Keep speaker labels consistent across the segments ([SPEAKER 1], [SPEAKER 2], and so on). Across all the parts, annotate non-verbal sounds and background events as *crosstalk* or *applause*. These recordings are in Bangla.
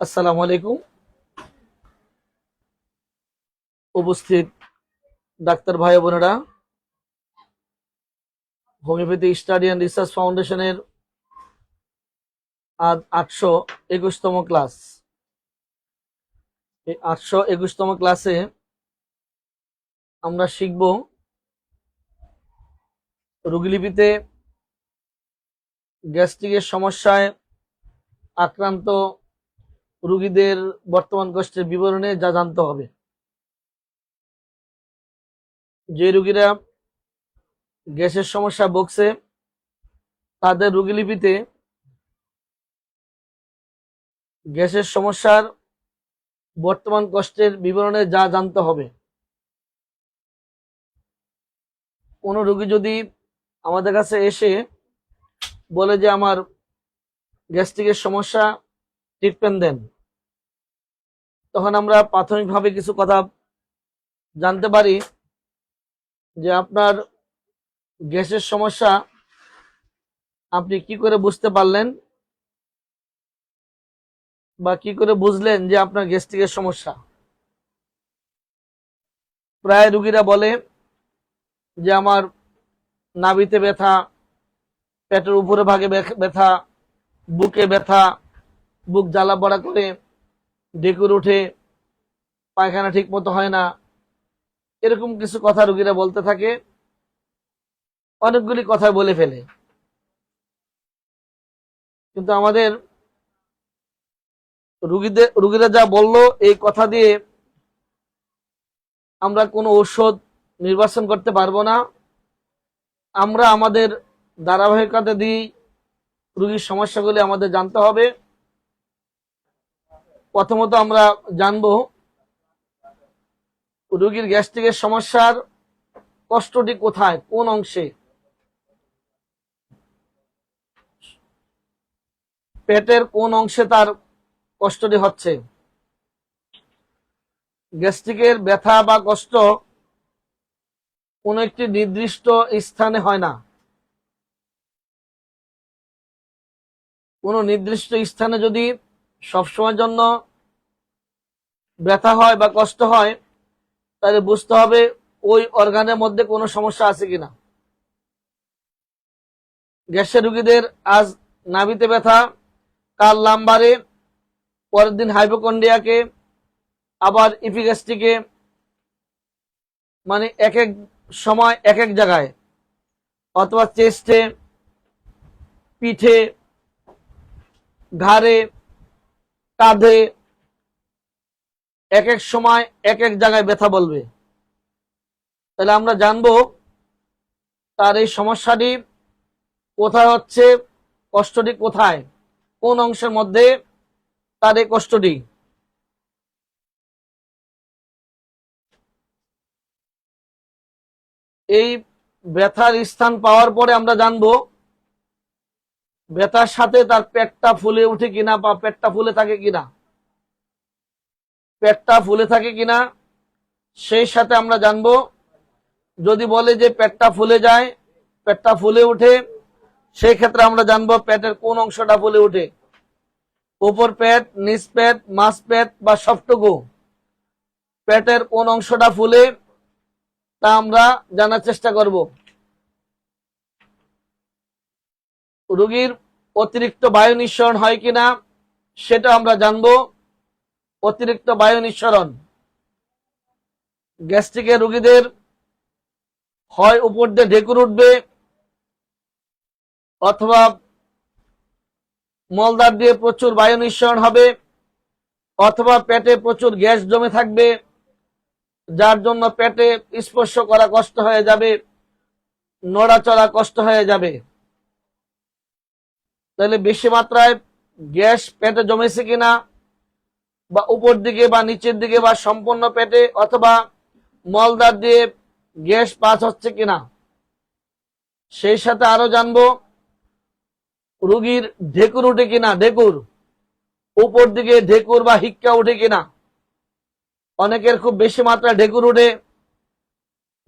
[SPEAKER 1] আসসালামু আলাইকুম। উপস্থিত ডাক্তার ভাই বোনেরা, হোমিওপ্যাথি স্টাডি অ্যান্ড রিসার্চ ফাউন্ডেশনের আজ আটশো একুশতম ক্লাস। এই আটশো একুশতম ক্লাসে আমরা শিখব রোগীলিপিতে গ্যাস্ট্রিকের সমস্যায় আক্রান্ত রুগীদের বর্তমান কষ্টের বিবরণে যা জানতে হবে। যে রুগীরা গ্যাসের সমস্যা বকছে তাদের রুগীলিপিতে গ্যাসের সমস্যার বর্তমান কষ্টের বিবরণে যা জানতে হবে। কোনো রুগী যদি আমাদের কাছে এসে বলে যে আমার গ্যাস্ট্রিকের সমস্যা ট্রিটমেন্ট দেন তখন আমরা প্রাথমিকভাবে কিছু কথা জানতে পারি যে আপনার গ্যাসের সমস্যা আপনি কি করে বুঝতে পারলেন বা কি করে বুঝলেন যে আপনার গ্যাস্ট্রিকের সমস্যা? প্রায় রুগীরা বলে যে আমার নাভিতে ব্যথা, পেটের উপরে ভাগে ব্যথ- ব্যথা বুকে ব্যথা, বুক জ্বালা পড়া করে ডেকুর উঠে পায়খানা ঠিক মতো হয় না। এরকম কিছু কথা রুগীরা বলতে থাকে। অনেকগুলি কথা বলে ফেলে। কিন্তু আমাদের রুগীদের রুগীরা যা বলল, এই কথা দিয়ে আমরা কোনো ঔষধ নির্বাচন করতে পারব না। আমরা আমাদের ধারাবাহিকতা দিয়ে রুগীর সমস্যাগুলি আমাদের জানতে হবে। প্রথমত আমরা জানব, রোগীর গ্যাস্ট্রিকের সমস্যার কষ্টটি কোথায়, কোন অংশে? পেটের কোন অংশে তার কষ্টটি হচ্ছে? গ্যাস্ট্রিকের ব্যথা বা কষ্ট কোন একটি নির্দিষ্ট স্থানে হয় না। কোন নির্দিষ্ট স্থানে যদি সবসময়ের জন্য ব্যথা হয় বা কষ্ট হয়, তাহলে বুঝতে হবে ওই অর্গানের মধ্যে কোনো সমস্যা আছে কিনা। গ্যাসের রুগীদের আজ নাভিতে ব্যথা, কাল লাম্বারে, পরের দিন হাইপোকন্ডিয়াকে আবার ইপিগ্যাস্ট্রিকে মানে এক এক সময় এক এক জায়গায়, অথবা চেস্টে পিঠে, ঘাড়ে কাঁধে এক এক সময় এক এক জায়গায় ব্যথা বলবে। তাহলে আমরা জানব তার এই সমস্যাটি কোথায় হচ্ছে, কষ্টটি কোথায়, কোন অংশের মধ্যে তার এই কষ্টটি। এই ব্যথার স্থান পাওয়ার পরে আমরা জানব ব্যথার সাথে তার পেটটা ফুলে উঠে কিনা বা পেটটা ফুলে থাকে কিনা? পেটটা ফুলে থাকে কিনা? সেই সাথে আমরা জানব, যদি বলে যে পেটটা ফুলে যায়, পেটটা ফুলে উঠে, সেই ক্ষেত্রে আমরা জানব পেটের কোন অংশটা ফুলে উঠে। উপর পেট, নিচ পেট মাছ পেট বা সবটুকু। পেটের কোন অংশটা ফুলে, তা আমরা জানার চেষ্টা করব। রোগীর অতিরিক্ত বায়ু নিঃসরণ হয় কিনা, সেটা আমরা জানব। অতিরিক্ত বায়ু নিঃসরণ। গ্যাস্ট্রিকের রোগীদের হয় উপর দিয়ে ঢেকুর উঠবে, অথবা মলদার দিয়ে প্রচুর বায়ু নিঃসরণ হবে, অথবা পেটে প্রচুর গ্যাস জমে থাকবে, যার জন্য পেটে স্পর্শ করা কষ্ট হয়ে যাবে, নড়াচড়া কষ্ট হয়ে যাবে। তাহলে বেশি মাত্রায় গ্যাস পেটে জমেছে কিনা, বা উপর দিকে বা নিচের দিকে বা সম্পূর্ণ পেটে অথবা মলদার দিয়ে গ্যাস পাস হচ্ছে কিনা, সেই সাথে আরও জানব, রুগীর ঢেকুর উঠে কিনা, ঢেকুর, উপর দিকে ঢেকুর বা হিক্কা উঠে কিনা, অনেকের খুব বেশি মাত্রায় ঢেকুর উঠে,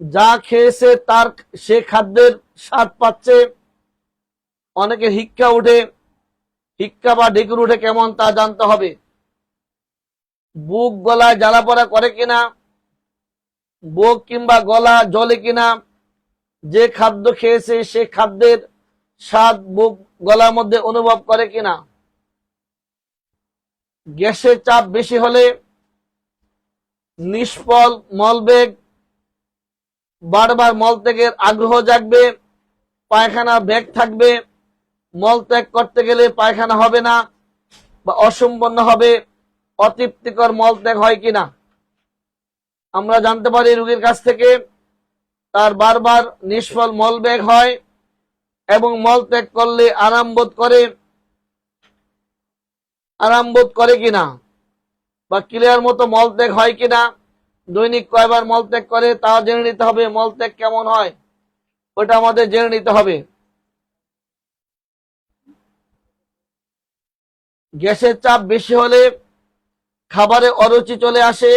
[SPEAKER 1] যা খেয়েছে তার সে খাদ্যের স্বাদ পাচ্ছে অনেকের হিক্কা উঠে, হিক্কা বা ঢেকুর উঠে কেমন তা জানতে হবে। বুক গলা জ্বালা পড়া করে কিনা, বুক কিংবা গলা জলে কিনা, যে খাদ্য খেয়েছে সে খাদ্যের স্বাদ বুক, গলার মধ্যে অনুভব করে কিনা। গ্যাসের চাপ বেশি হলে নিষ্ফল, মলবেগ, বারবার মল থেকে আগ্রহ জাগবে পায়খানা বেগ থাকবে মলত্যাগ করতে গেলে পায়খানা হবে না বা অসম্পন্ন হবে, অতৃপ্তিকর মল ত্যাগ হয় কিনা? আমরা জানতে পারি রোগীর কাছ থেকে তার বারবার নিষ্ফল মলবেগ হয় এবং মল ত্যাগ করলে আরাম বোধ করে, আরাম বোধ করে কিনা? বা ক্লিয়ার মতো মলত্যাগ হয় কিনা? দৈনিক কয়বার মল ত্যাগ করে তা জেনে নিতে হবে, মল ত্যাগ কেমন হয়? ওটা আমাদের জেনে নিতে হবে। গ্যাসের চাপ বেশি হলে খাবারে অরুচি চলে আসে।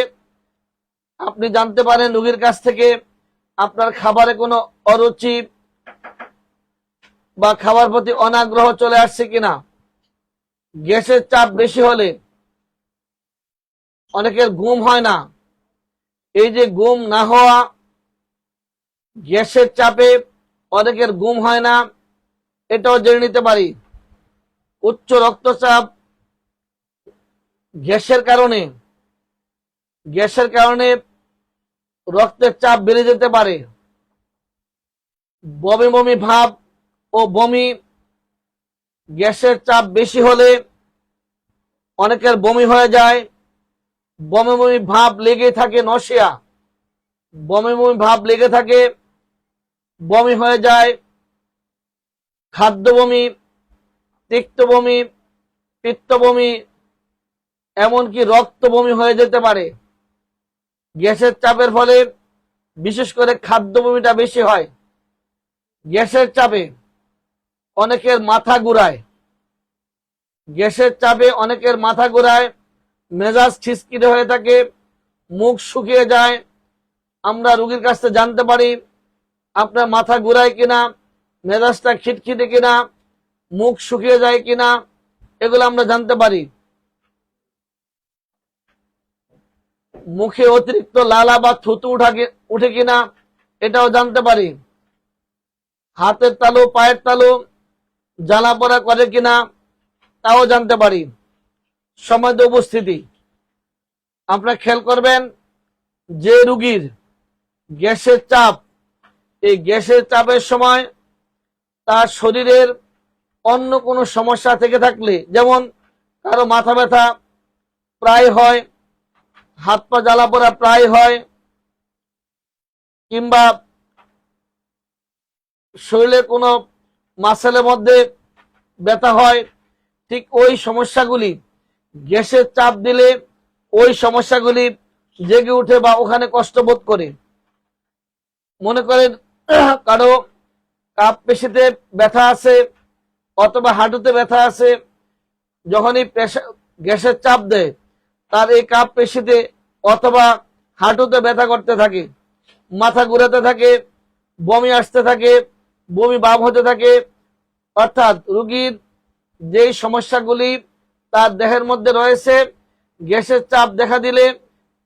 [SPEAKER 1] আপনি জানতে পারেন রুগীর কাছ থেকে আপনার খাবারে কোনো অরুচি বা খাবার প্রতি অনাগ্রহ চলে আসছে কিনা। গ্যাসের চাপ বেশি হলে অনেকের ঘুম হয় না। এই যে ঘুম না হওয়া গ্যাসের চাপে অনেকের ঘুম হয় না, এটাও জেনে নিতে পারি। উচ্চ রক্তচাপ গ্যাসের কারণে গ্যাসের কারণে রক্তের চাপ বেড়ে যেতে পারে। বমি বমি ভাব ও বমি, গ্যাসের চাপ বেশি হলে অনেকের বমি হয়ে যায়। বমি বমি ভাব লেগে থাকে নশিয়া বমি বমি ভাব লেগে থাকে, বমি হয়ে যায়। খাদ্য বমি, তিক্ত বমি, পিত্ত বমি এমনকি রক্ত বমি হয়ে যেতে পারে। গ্যাসের চাপের ফলে বিশেষ করে খাদ্য বমিটা বেশি হয়। গ্যাসের চাপে অনেকের মাথা ঘুরায়। গ্যাসের চাপে অনেকের মাথা ঘুরায়, মেজাজ ছিসকিরে হয়ে থাকে, মুখ শুকিয়ে যায়। আমরা রুগীর কাছ থেকে জানতে পারি, আপনার মাথা ঘুরায় কিনা, মেজাজটা খিটখিটে কিনা, মুখ শুকিয়ে যায় কিনা, এগুলো আমরা জানতে পারি। মুখে অতিরিক্ত লালা বা থুতু উঠা উঠে কিনা এটাও জানতে পারি। হাতের তালু, পায়ের তালু জ্বালা পড়া করে কিনা তাও জানতে পারি। সময় উপস্থিতি। আপনারা খেয়াল করবেন, যে রুগীর গ্যাসের চাপ, এই গ্যাসের চাপের সময় তার শরীরের অন্য কোনো সমস্যা থেকে থাকলে, যেমন কারও মাথা ব্যথা প্রায় হয় হাত পা জ্বালা পড়া প্রায় হয়, কিংবা শরীরে কোনো মাসেলের মধ্যে ব্যথা হয়, ঠিক ওই সমস্যাগুলি, গ্যাসের চাপ দিলে ওই সমস্যাগুলি জেগে উঠে বা ওখানে কষ্ট বোধ করে। মনে করেন, *clears throat* কারও কাপ পেশিতে ব্যথা আছে, অথবা হাঁটুতে ব্যথা আছে, যখনই গ্যাসের চাপ দেয় তার এই কাপ পেশিতে অথবা হাঁটুতে ব্যথা করতে থাকে, মাথা ঘুরাতে থাকে, বমি আসতে থাকে, বমি বাম হতে থাকে, অর্থাৎ রুগীর যেই সমস্যাগুলি তার দেহের মধ্যে রয়েছে, গ্যাসের চাপ দেখা দিলে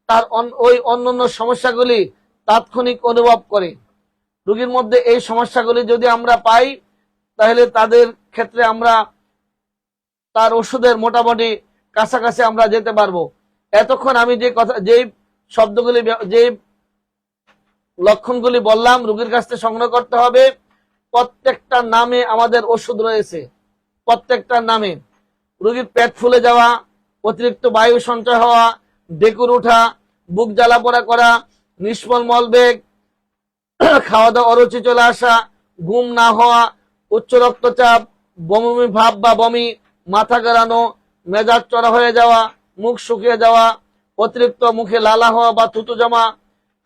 [SPEAKER 1] তার ওই অন্যান্য সমস্যাগুলি তাৎক্ষণিক অনুভব করে। রুগীর মধ্যে এই সমস্যাগুলি যদি আমরা পাই, তাহলে তাদের ক্ষেত্রে আমরা তার ওষুধের মোটামুটি কাছাকাছি আমরা যেতে পারব। এতক্ষণ আমি যে কথা যেই শব্দগুলি যে লক্ষণগুলি বললাম, রুগীর কাছ থেকে সংগ্রহ করতে হবে। প্রত্যেকটা নামে আমাদের ওষুধ রয়েছে। প্রত্যেকটার নামে। রুগীর পেট ফুলে যাওয়া, অতিরিক্ত বায়ু সঞ্চয় হওয়া, ডেকুর উঠা বুক জ্বালা পোড়া করা, নিষ্ফল মলবেগ *clears throat* খাওয়া দাওয়া অরুচি চলে আসা, ঘুম না হওয়া, উচ্চ রক্তচাপ, বমি ভাব বা বমি, মাথা গেড়ানো মেজাজ চড়া হয়ে যাওয়া, মুখ শুকিয়ে যাওয়া, অতিরিক্ত মুখে লালা হওয়া বা থুতু জমা,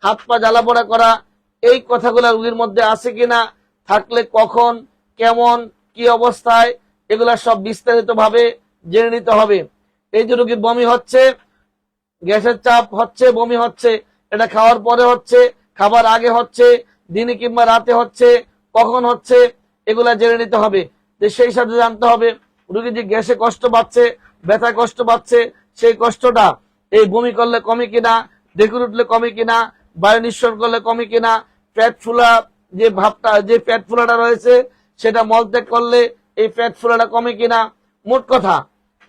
[SPEAKER 1] হাত পা জ্বালা পোড়া করা, এই কথাগুলো রুগীর মধ্যে আছে কিনা, থাকলে কখন, কেমন, কি অবস্থায়, এগুলা সব বিস্তারিত ভাবে জেনে নিতে হবে। এই যে রুগীর বমি হচ্ছে, গ্যাসের চাপ হচ্ছে, বমি হচ্ছে, এটা খাওয়ার পরে হচ্ছে, খাবার আগে হচ্ছে, দিনে কিংবা রাতে হচ্ছে, কখন হচ্ছে, এগুলা জেনে নিতে হবে। সেই সাথে জানতে হবে, রুগী যে গ্যাসে কষ্ট পাচ্ছে ব্যথা কষ্ট পাচ্ছে, সেই কষ্টটা এই বমি করলে কমে কিনা, ডেকুর উঠলে কমে কিনা, বায়ু নিঃসরণ করলে কমে কিনা, পেট ফুলা যে ভাবটা, যে পেট ফুলাটা রয়েছে, সেটা মলত্যাগ করলে এই পেট ফুলাটা কমে কিনা। মোট কথা,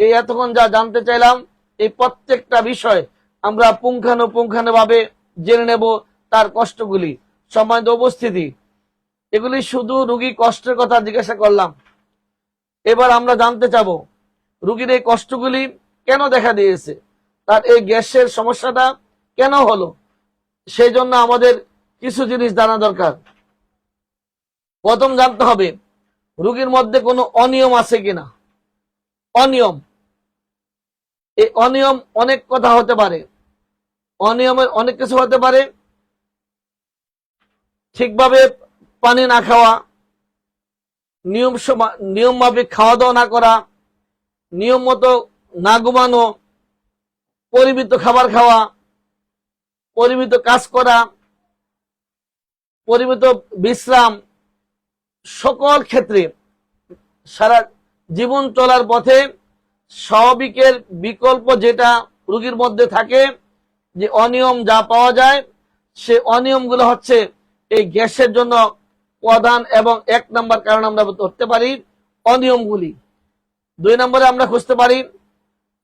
[SPEAKER 1] এই এতক্ষণ যা জানতে চাইলাম, এই প্রত্যেকটা বিষয় আমরা পুঙ্খানুপুঙ্খানু ভাবে জেনে নেব তার কষ্টগুলি, সম্মানিত উপস্থিতি। এগুলি শুধু রুগী কষ্টের কথা জিজ্ঞাসা করলাম। এবার আমরা জানতে চাব রুগীর এই কষ্টগুলি কেন দেখা দিয়েছে? তার এই গ্যাসের সমস্যাটা কেন হলো? সেই জন্য আমাদের কিছু জিনিস জানা দরকার। প্রথম জানতে হবে, রুগীর মধ্যে কোনো অনিয়ম আছে কিনা? অনিয়ম। এই অনিয়ম অনেক কথা হতে পারে। অনিয়মের অনেক কিছু হতে পারে। ঠিকভাবে পানি না খাওয়া, নিয়ম সমা- নিয়ম মাফিক খাওয়া দাওয়া না করা নিয়ম মতো না ঘুমানো, পরিমিত খাবার খাওয়া, পরিমিত কাজ করা, পরিমিত বিশ্রাম, সকল ক্ষেত্রে সারা জীবন চলার পথে স্বাভাবিকের বিকল্প যেটা রুগীর মধ্যে থাকে, যে অনিয়ম যা পাওয়া যায়, সে অনিয়মগুলো হচ্ছে এই গ্যাসের জন্য প্রধান এবং এক নম্বর কারণ আমরা ধরতে পারি অনিয়মগুলি। দুই নম্বরে আমরা খুঁজতে পারি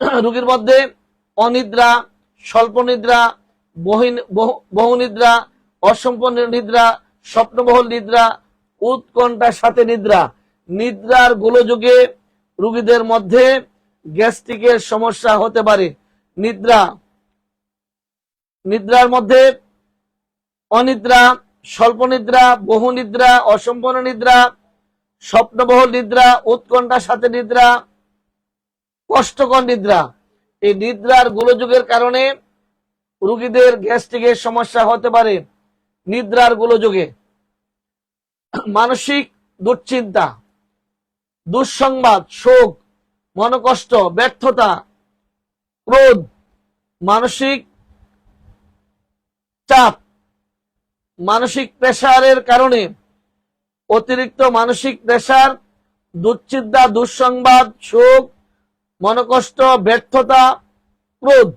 [SPEAKER 1] রুগীর মধ্যে অনিদ্রা স্বল্প নিদ্রা বহু- বহুনিদ্রা, অসম্পূর্ণ নিদ্রা, স্বপ্নবহুল নিদ্রা, উৎকণ্ঠার সাথে নিদ্রা। নিদ্রার গোলযোগে রুগীদের মধ্যে গ্যাস্ট্রিকের সমস্যা হতে পারে। নিদ্রা, নিদ্রার মধ্যে অনিদ্রা স্বল্প নিদ্রা বহু নিদ্রা অসম্পূর্ণ নিদ্রা স্বপ্নবহুল নিদ্রা, উৎকণ্ঠার সাথে নিদ্রা, কষ্টকর নিদ্রা। এই নিদ্রার গোলযোগের কারণে রুগীদের গ্যাস্ট্রিকের সমস্যা হতে পারে নিদ্রার গোলযোগে। মানসিক দুশ্চিন্তা, দুঃসংবাদ, শোক, মনকষ্ট, ব্যর্থতা, ক্রোধ, মানসিক চাপ, মানসিক প্রেসারের কারণে অতিরিক্ত মানসিক প্রেসার দুশ্চিন্তা, দুঃসংবাদ সুখ মনকষ্ট, ব্যর্থতা, ক্রোধ,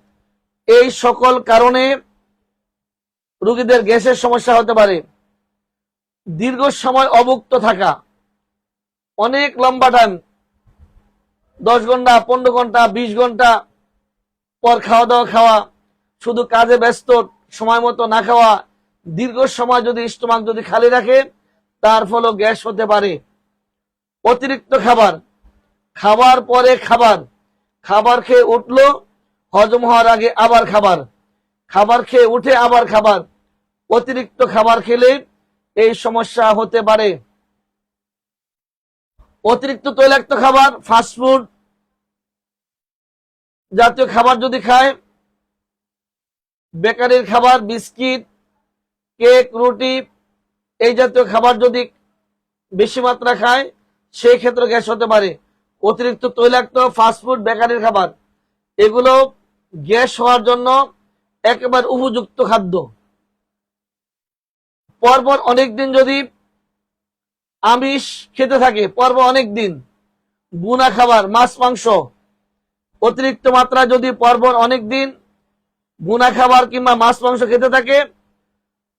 [SPEAKER 1] এই সকল কারণে রুগীদের গ্যাসের সমস্যা হতে পারে। দীর্ঘ সময় অভুক্ত থাকা, অনেক লম্বা টাইম দশ ঘণ্টা, পনেরো ঘণ্টা, বিশ ঘণ্টা পর খাওয়া দাওয়া খাওয়া, শুধু কাজে ব্যস্ত, সময় মতো না খাওয়া, দীর্ঘ সময় যদি স্টোমাক যদি খালি রাখে তার ফলে গ্যাস হতে পারে। অতিরিক্ত খাবার। খাবার পরে খাবার। খাবার খেয়ে উঠল, হজম হওয়ার আগে আবার খাবার। খাবার খেয়ে উঠে আবার খাবার। অতিরিক্ত খাবার খেলে এই সমস্যা হতে পারে। অতিরিক্ত তৈলাক্ত খাবার ফাস্টফুড জাতীয় খাবার যদি খায়, বেকারির খাবার, বিস্কিট, কেক, রুটি এই জাতীয় খাবার যদি বেশি মাত্রা খায়, সেই ক্ষেত্রে গ্যাস হতে পারে। অতিরিক্ত তৈলাক্ত ফাস্টফুড বেকারির খাবার। এগুলো গ্যাস হওয়ার জন্য একেবারে উপযুক্ত খাদ্য। পরপর অনেক দিন যদি আমিষ খেতে থাকে, পরপর অনেক দিন বুনা খাবার, মাছ, মাংস, অতিরিক্ত মাত্রা যদি পরপর অনেক দিন বুনা খাবার কিংবা মাছ, মাংস খেতে থাকে,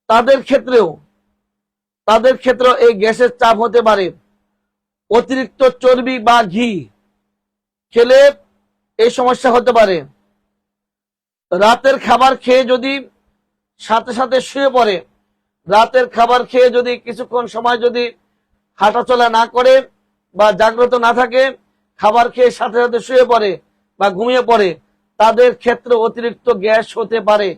[SPEAKER 1] তাদের ক্ষেত্রেও তাদের ক্ষেত্রেও এই গ্যাসের চাপ হতে পারে। অতিরিক্ত চর্বি বা ঘি খেলে এই সমস্যা হতে পারে। রাতের খাবার খেয়ে যদি সাথে সাথে শুয়ে পড়ে, রাতের খাবার খেয়ে যদি কিছুক্ষণ সময় যদি হাঁটাচলা না করে বা জাগ্রত না থাকে, খাবার খেয়ে সাথে সাথে শুয়ে পড়ে বা ঘুমিয়ে পড়ে, তাদের ক্ষেত্রে অতিরিক্ত গ্যাস হতে পারে।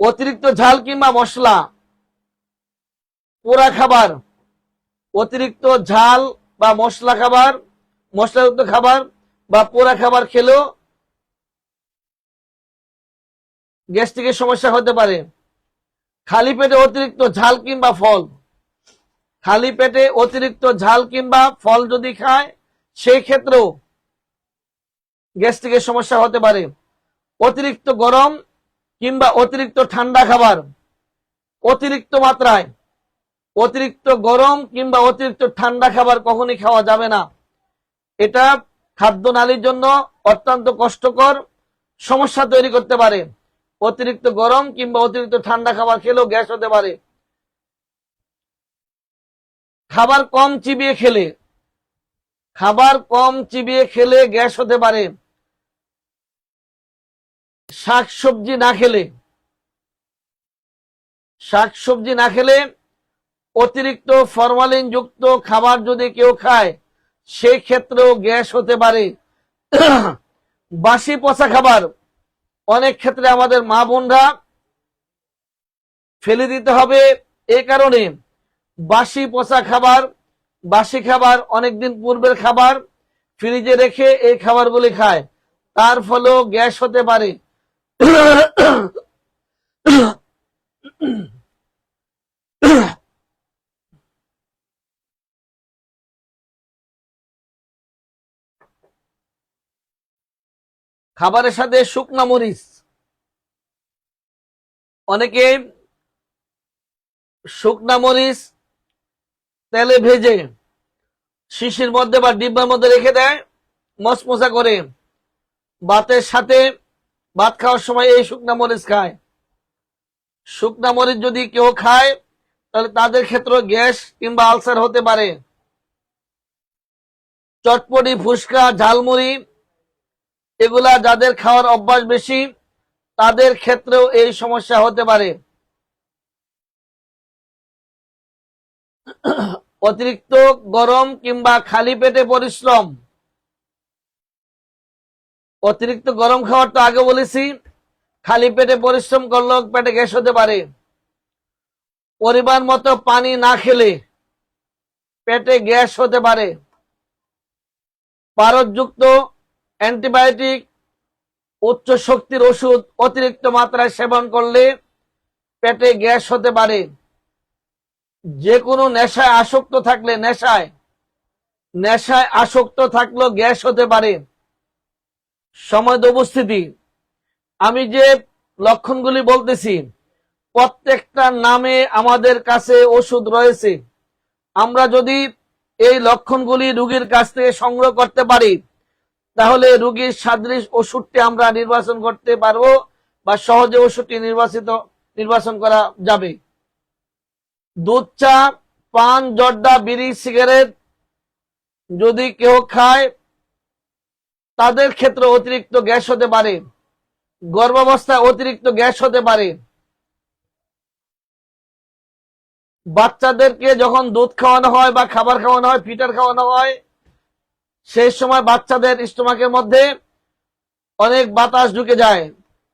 [SPEAKER 1] অতিরিক্ত ঝাল কিংবা মশলা পোড়া খাবার, অতিরিক্ত ঝাল বা মশলা খাবার, মশলাযুক্ত খাবার বা পোড়া খাবার খেলেও গ্যাস্ট্রিকের সমস্যা হতে পারে। খালি পেটে অতিরিক্ত ঝাল কিংবা ফল। খালি পেটে অতিরিক্ত ঝাল কিংবা ফল যদি খায় সেই ক্ষেত্রেও গ্যাস্ট্রিকের সমস্যা হতে পারে। অতিরিক্ত গরম কিংবা অতিরিক্ত ঠান্ডা খাবার, অতিরিক্ত মাত্রায় অতিরিক্ত গরম কিংবা অতিরিক্ত ঠান্ডা খাবার কখনই খাওয়া যাবে না। এটা খাদ্য নালীর জন্য অত্যন্ত কষ্টকর সমস্যা তৈরি করতে পারে। অতিরিক্ত গরম কিংবা অতিরিক্ত ঠান্ডা খাবার খেলেও গ্যাস হতে পারে। খাবার কম চিবিয়ে খেলে। খাবার কম চিবিয়ে খেলে গ্যাস হতে পারে। শাক সবজি না খেলে। শাক সবজি না খেলে অতিরিক্ত ফরমালিন যুক্ত খাবার যদি কেউ খায়, সেই ক্ষেত্রেও গ্যাস হতে পারে। *clears throat* বাসি পচা খাবার, অনেক ক্ষেত্রে আমাদের মা বোনরা ফেলে দিতে হবে। এই কারণে বাসি পচা খাবার, বাসি খাবার অনেকদিন পূর্বের খাবার, ফ্রিজে রেখে এই খাবারগুলি খায়। তার ফলেও গ্যাস হতে পারে। *clears throat* *clears throat* খাবারের সাথে শুকনা মরিচ। অনেকে শুকনা মরিচ তেলে ভেজে শিশির মধ্যে বা ডিব্বার মধ্যে রেখে দেয় মশমশা করে। ভাতের সাথে ভাত খাওয়ার সময় এই শুকনা মরিচ খায়। শুকনা মরিচ যদি কেউ খায়, তাহলে তাদের ক্ষেত্রে গ্যাস কিংবা আলসার হতে পারে। চটপটি ফুসকা ঝালমুড়ি এগুলা যাদের খাওয়ার অভ্যাস বেশি, তাদের ক্ষেত্রেও এই সমস্যা হতে পারে। অতিরিক্ত গরম কিংবা খালি পেটে পরিশ্রম। অতিরিক্ত গরম খাওয়ার তো আগে বলেছি, খালি পেটে পরিশ্রম করলেও পেটে গ্যাস হতে পারে। পরিমাণ মতো পানি না খেলে পেটে গ্যাস হতে পারে। পারদযুক্ত অ্যান্টিবায়োটিক, উচ্চ শক্তির ওষুধ অতিরিক্ত মাত্রায় সেবন করলে পেটে গ্যাস হতে পারে। যে কোনো নেশায় আসক্ত থাকলে নেশায় নেশায় আসক্ত থাকলেও গ্যাস হতে পারে। সময় উপস্থিতি। আমি যে লক্ষণগুলি বলতেছি, প্রত্যেকটা নামে আমাদের কাছে ওষুধ রয়েছে। আমরা যদি এই লক্ষণগুলি রুগীর কাছ থেকে সংগ্রহ করতে পারি তাহলে রুগীর সাদৃশ ওষুধটি আমরা নির্বাচন করতে পারব বা সহজে ওষুধটি নির্বাচিত, নির্বাচন করা যাবে। দুধ, চা, পান, জর্দা, বিড়ি, সিগারেট যদি কেউ খায়, তাদের ক্ষেত্রে অতিরিক্ত গ্যাস হতে পারে গর্ভাবস্থায় অতিরিক্ত গ্যাস হতে পারে। বাচ্চাদেরকে যখন দুধ খাওয়ানো হয় বা খাবার খাওয়ানো হয়, ফিটার খাওয়ানো হয় সেই সময় বাচ্চাদের স্টোমাকের মধ্যে অনেক বাতাস ঢুকে যায়।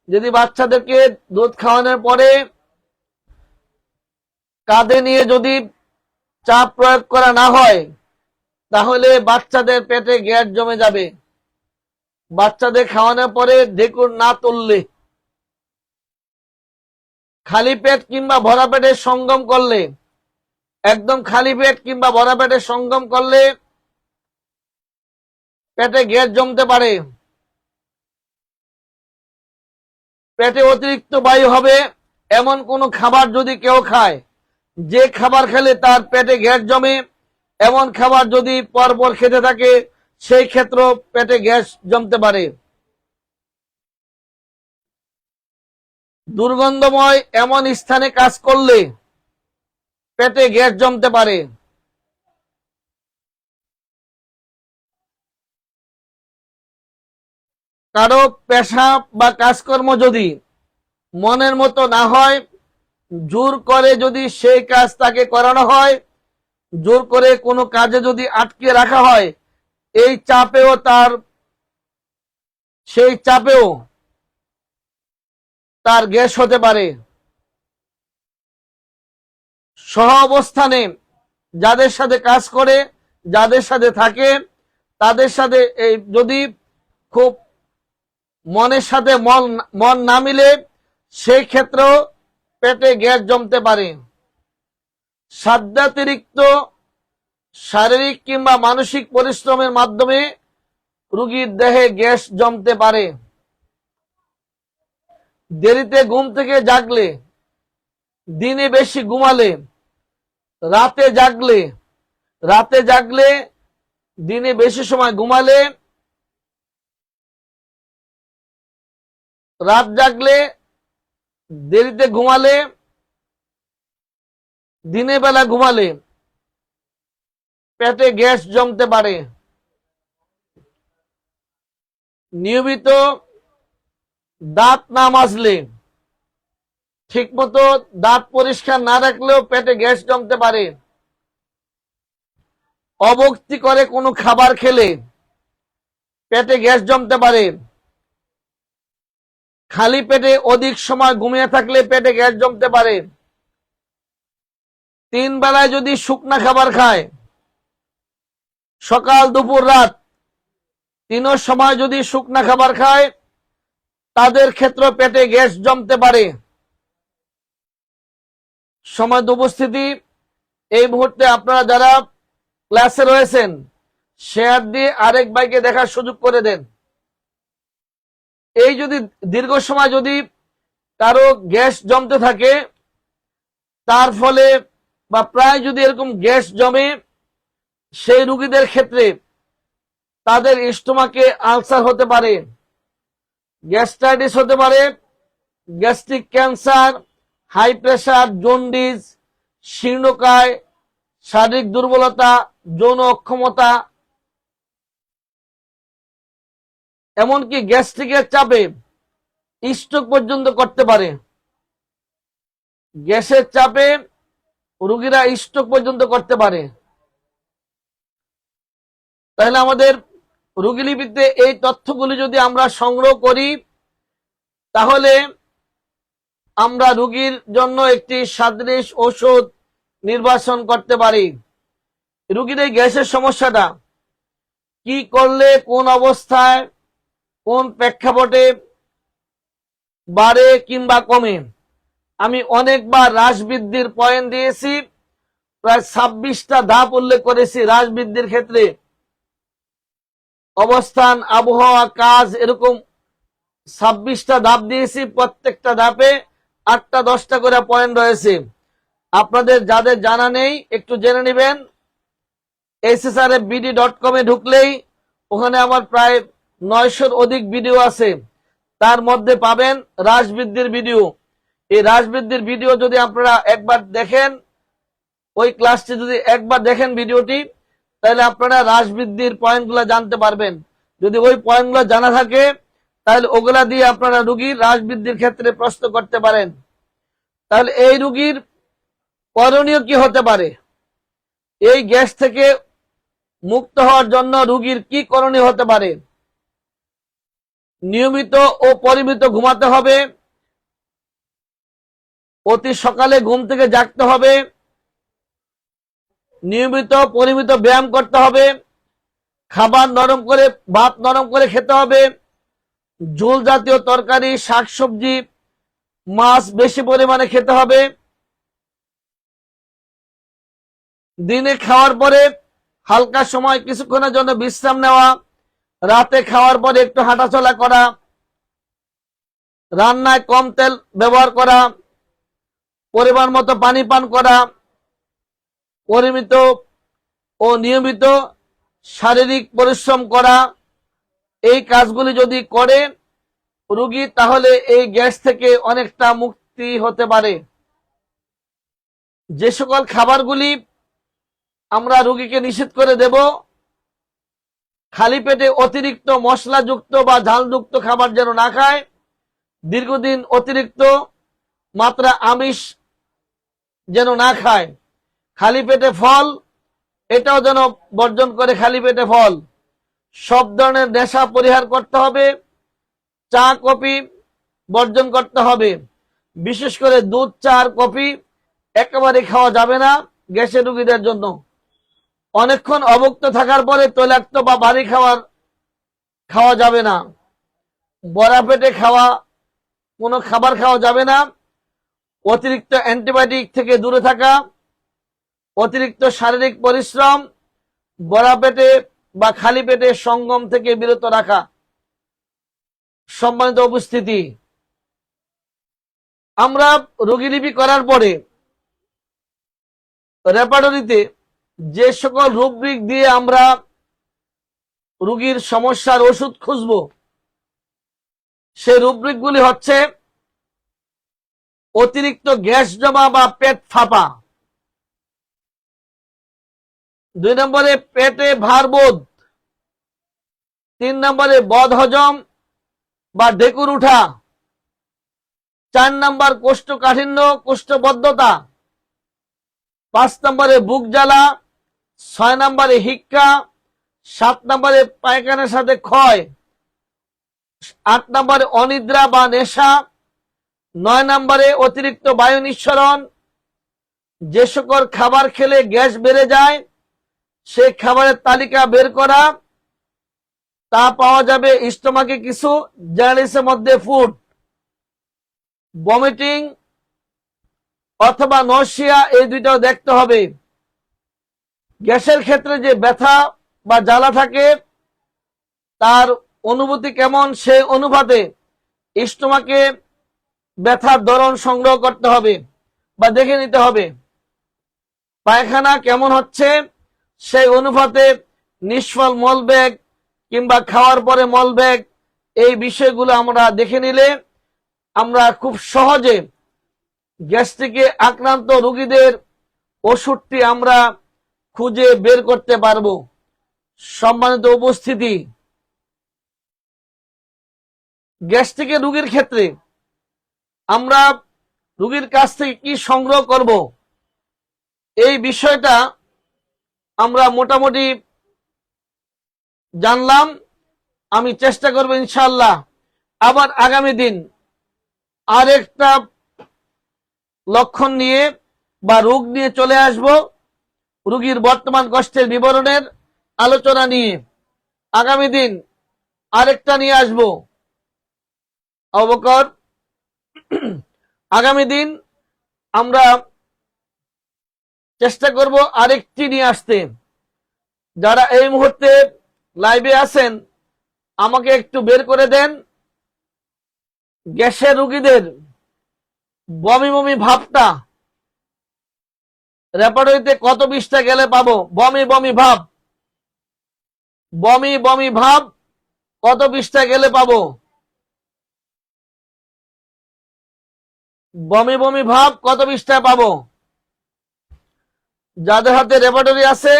[SPEAKER 1] যদি বাচ্চাদেরকে দুধ খাওয়ানোর পরে কাঁধে নিয়ে যদি চাপ প্রয়োগ করা না হয়, তাহলে বাচ্চাদের পেটে গ্যাস জমে যাবে। বাচ্চাদের খাওয়ানোর পরে ঢেকুর না তুললে, খালি পেট কিংবা ভরা পেটের সঙ্গম করলে, একদম খালি পেট কিংবা ভরা পেটের সঙ্গম করলে পেটে গ্যাস জমতে পারে। পেটে অতিরিক্ত বায়ু হবে, এমন কোন খাবার যদি কেউ খায়, যে খাবার খেলে তার পেটে গ্যাস জমে, এমন খাবার যদি পরপর খেতে থাকে, সেই ক্ষেত্র পেটে গ্যাস জমতে পারে। দুর্গন্ধময় এমন স্থানে কাজ করলে পেটে গ্যাস জমতে পারে। কারও পেশা বা কাজকর্ম যদি মনের মতো না হয়, জোর করে যদি সেই কাজ তাকে করানো হয়, জোর করে কোনো কাজে যদি আটকে রাখা হয়, এই চাপেও তার, সেই চাপেও তার গ্যাস হতে পারে। সহ অবস্থানে যাদের সাথে কাজ করে, যাদের সাথে থাকে, তাদের সাথে এই যদি খুব মনের সাথে মন মন না মিলে সেই ক্ষেত্রেও পেটে গ্যাস জমতে পারে। সাধ্যাতিরিক্ত শারীরিক কিংবা মানসিক পরিশ্রমের মাধ্যমে রুগীর দেহে গ্যাস জমতে পারে। দেরিতে ঘুম থেকে জাগলে, দিনে বেশি ঘুমালে, রাতে জাগলে রাতে জাগলে দিনে বেশি সময় ঘুমালে রাত জাগলে, দেরিতে ঘুমালে, দিনের বেলা ঘুমালে পেটে গ্যাস জমতে পারে। নিয়মিত দাঁত না মাজলে, ঠিকমতো দাঁত পরিষ্কার না রাখলেও পেটে গ্যাস জমতে পারে। অবক্তি করে কোনো খাবার খেলে পেটে গ্যাস জমতে পারে। খালি পেটে অধিক সময় ঘুমিয়ে থাকলে পেটে গ্যাস জমতে পারে। তিন বেলায় যদি শুকনা খাবার খায়, সকাল, দুপুর, রাত, তিনও সময় যদি শুকনা খাবার খায়, তাদের ক্ষেত্রে পেটে গ্যাস জমতে পারে। সময় উপস্থিতি এই মুহূর্তে আপনারা যারা ক্লাসে রয়েছেন, শেয়ার দিয়ে আরেক ভাইকে দেখার সুযোগ করে দেন। এই যদি দীর্ঘ সময় যদি কারও গ্যাস জমতে থাকে, তার ফলে বা প্রায় যদি এরকম গ্যাস জমে, সেই রুগীদের ক্ষেত্রে তাদের স্টোমাকে আলসার হতে পারে, গ্যাস্ট্রাইটিস হতে পারে, gastric cancer, high pressure jaundice, শীর্ণকায়, শারীরিক দুর্বলতা, যৌন অক্ষমতা এমনকি গ্যাস্ট্রিকের চাপে স্ট্রোক পর্যন্ত করতে পারে। গ্যাসের চাপে রুগীরা স্ট্রোক পর্যন্ত করতে পারে। তাহলে আমাদের রুগীলিপিতে এই তথ্যগুলি যদি আমরা সংগ্রহ করি, তাহলে আমরা রুগীর জন্য একটি সাদৃশ ওষুধ নির্বাচন করতে পারি। রুগীর এই গ্যাসের সমস্যাটা, কি করলে, কোন অবস্থায় কোন প্রেক্ষাপটে বাড়ে কিংবা কমে? আমি অনেকবার হ্রাস বৃদ্ধির পয়েন্ট দিয়েছি, প্রায় ছাব্বিশটা ধাপ উল্লেখ করেছি হ্রাস বৃদ্ধির ক্ষেত্রে। অবস্থান, আবহাওয়া, কাজ এরকম ছাব্বিশটা ধাপ দিয়েছি, প্রত্যেকটা ধাপে আটটা, দশটা করে পয়েন্ট রয়েছে। আপনাদের, যাদের জানা নেই, একটু জেনে নেবেন। এসএসআর বিডি ডট কমে ঢুকলেই ওখানে আমার প্রায় নয়শোর অধিক ভিডিও আছে। তার মধ্যে পাবেন হ্রাস বৃদ্ধির ভিডিও এই হ্রাস বৃদ্ধির ভিডিও যদি আপনারা একবার দেখেন, ওই ক্লাসটি যদি একবার দেখেন ভিডিওটি তাহলে আপনারা হ্রাস বৃদ্ধির পয়েন্টগুলো জানতে পারবেন। যদি ওই পয়েন্টগুলো জানা থাকে, তাহলে ওগুলা দিয়ে আপনারা রুগীর হ্রাস বৃদ্ধির ক্ষেত্রে প্রশ্ন করতে পারেন। তাহলে এই রুগীর করণীয় কি হতে পারে? এই গ্যাস থেকে মুক্ত হওয়ার জন্য রুগীর কি করণীয় হতে পারে? নিয়মিত ও পরিমিত ঘুমাতে হবে। অতি সকালে ঘুম থেকে জাগতে হবে। নিয়মিত পরিমিত ব্যায়াম করতে হবে। খাবার নরম করে, ভাত নরম করে খেতে হবে। ঝোল জাতীয় তরকারি, শাকসবজি, মাছ বেশি পরিমাণে খেতে হবে। দিনে খাওয়ার পরে হালকা সময়, কিছুক্ষণের জন্য বিশ্রাম নেওয়া। রাতে খাওয়ার পরে একটু হাঁটাচলা করা, রান্নায় কম তেল ব্যবহার করা, পরিমাণ মতো পানি পান করা, পরিমিত ও নিয়মিত শারীরিক পরিশ্রম করা, এই কাজগুলি যদি করে রুগী তাহলে এই গ্যাস থেকে অনেকটা মুক্তি হতে পারে। যে সকল খাবারগুলি আমরা রুগীকে নিষেধ করে দেব খালি পেটে অতিরিক্ত মশলাযুক্ত বা ঝালযুক্ত খাবার যেন না খায়, দীর্ঘদিন অতিরিক্ত মাত্রা আমিষ যেন না খায়, খালি পেটে ফল, এটাও যেন বর্জন করে খালি পেটে ফল। সব ধরনের নেশা পরিহার করতে হবে, চা, কফি বর্জন করতে হবে। বিশেষ করে দুধ, চা আর কফি একেবারে খাওয়া যাবে না গ্যাসের রুগীদের জন্য। অনেকক্ষণ অবক্ত থাকার পরে তৈলাক্ত বা ভারী খাওয়ার খাওয়া যাবে না। বড়া পেটে খাওয়া, কোনো খাবার খাওয়া যাবে না। অতিরিক্ত অ্যান্টিবায়োটিক থেকে দূরে থাকা, অতিরিক্ত শারীরিক পরিশ্রম, বড়া পেটে বা খালি পেটে সঙ্গম থেকে বিরত রাখা। সম্মানিত উপস্থিতি, আমরা রোগীলিপি করার পরে রেপার্টরিতে যে সকল রুব্রিক দিয়ে আমরা রুগীর সমস্যার ওষুধ খুঁজব, সেই রুব্রিকগুলি হচ্ছে অতিরিক্ত গ্যাস জমা বা পেট ফাঁপা। দুই নম্বরে পেটে ভারবোধ তিন নম্বরে বদ হজম বা ঢেকুর উঠা, চার নম্বর কোষ্ঠকাঠিন্য, কোষ্ঠবদ্ধতা, পাঁচ নম্বরে বুক জ্বালা ছয় নম্বরে হিক্কা, সাত নম্বরে পায়খানার সাথে ক্ষয়, আট নম্বরে অনিদ্রা বা নেশা, নয় নম্বরে অতিরিক্ত বায়ু নিঃসরণ, যে সকল খাবার খেলে গ্যাস বেড়ে যায়, সে খাবারের তালিকা বের করা, তা পাওয়া যাবে স্টোমাকে কিছু জার্নিসের মধ্যে ফুড ভমিটিং অথবা নসিয়া এই দুইটাও দেখতে হবে। গ্যাসের ক্ষেত্রে যে ব্যথা বা জ্বালা থাকে, তার অনুভূতি কেমন সে অনুপাতে স্টোমাকে ব্যথার ধরন সংগ্রহ করতে হবে বা দেখে নিতে হবে। পায়খানা কেমন হচ্ছে সেই অনুপাতে নিষ্ফল মল ব্যাগ কিংবা খাওয়ার পরে মল ব্যাগ, এই বিষয়গুলো আমরা দেখে নিলে আমরা খুব সহজে গ্যাস্ট্রিকে আক্রান্ত রোগীদের ওষুধটি আমরা খুঁজে বের করতে পারব। সম্মানিত উপস্থিতি গ্যাস্ট্রিকের রোগীর ক্ষেত্রে আমরা রোগীর কাছ থেকে কি সংগ্রহ করব, এই বিষয়টা আমরা মোটামুটি জানলাম। আমি চেষ্টা করব ইনশাল্লাহ আবার আগামী দিন আরেকটা লক্ষণ নিয়ে বা রোগ নিয়ে চলে আসব। রোগীর বর্তমান কষ্টের বিবরণের আলোচনা নিয়ে আগামী দিন আরেকটা নিয়ে আসব। অবকর, আগামী দিন আমরা চেষ্টা করব আরেকটি নিয়ে আসতে। যারা এই মুহূর্তে লাইভে আছেন, আমাকে একটু বের করে দেন। গ্যাসের রুগীদের বমি বমি ভাবটা রেপার্টরিতে কত বিশটা গেলে পাবো? বমি বমি ভাব। বমি বমি ভাব, কত বিশটা গেলে পাবো? বমি বমি ভাব, কত বিশটা পাবো? যাদের হাতে রেপার্টরি আছে,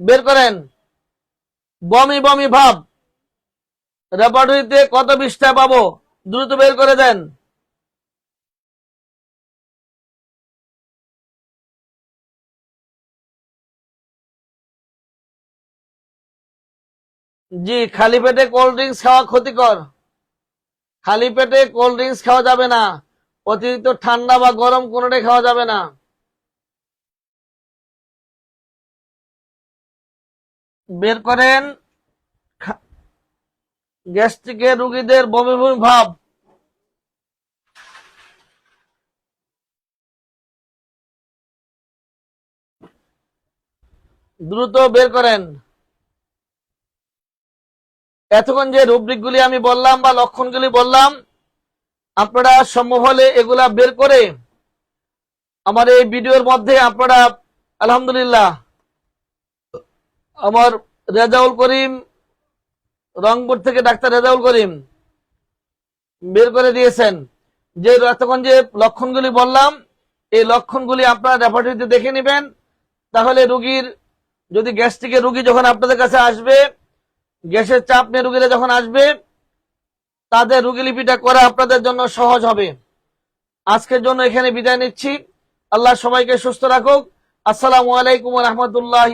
[SPEAKER 1] বের করেন। বমি বমি ভাব। রেপার্টরিতে কত বিশটা পাবো? দ্রুত বের করে দেন। জি, খালি পেটে কোল্ড ড্রিঙ্কস খাওয়া ক্ষতিকর। খালি পেটে কোল্ড ড্রিঙ্কস খাওয়া যাবে না। অতিরিক্ত ঠান্ডা বা গরম কোনোটাই খাওয়া যাবে না। বের করেন। গ্যাস্ট্রিকের রুগীদের বমি বমি ভাব। দ্রুত বের করেন। এতক্ষণ যে রুব্রিকগুলি আমি বললাম বা লক্ষণগুলি বললাম, আপনারা সম্ভব হলে এগুলা বের করে আমার এই ভিডিওর মধ্যে আপনারা, আলহামদুলিল্লাহ, আমার রেজাউল করিম রংপুর থেকে ডাক্তার রেজাউল করিম বের করে দিয়েছেন। যে এতক্ষণ যে লক্ষণগুলি বললাম, এই লক্ষণগুলি আপনারা রেপার্টরিতে দেখে নেবেন। তাহলে রুগীর, যদি গ্যাস্ট্রিকের রুগী যখন আপনাদের কাছে আসবে, গ্যাসের চাপ নিয়ে রুগীরা যখন আসবে, তাদের রুগী লিপিটা করা আপনাদের জন্য সহজ হবে। আজকের জন্য এখানে বিদায় নিচ্ছি। আল্লাহ সবাইকে সুস্থ রাখুক। আসসালামু আলাইকুম রহমতুল্লাহ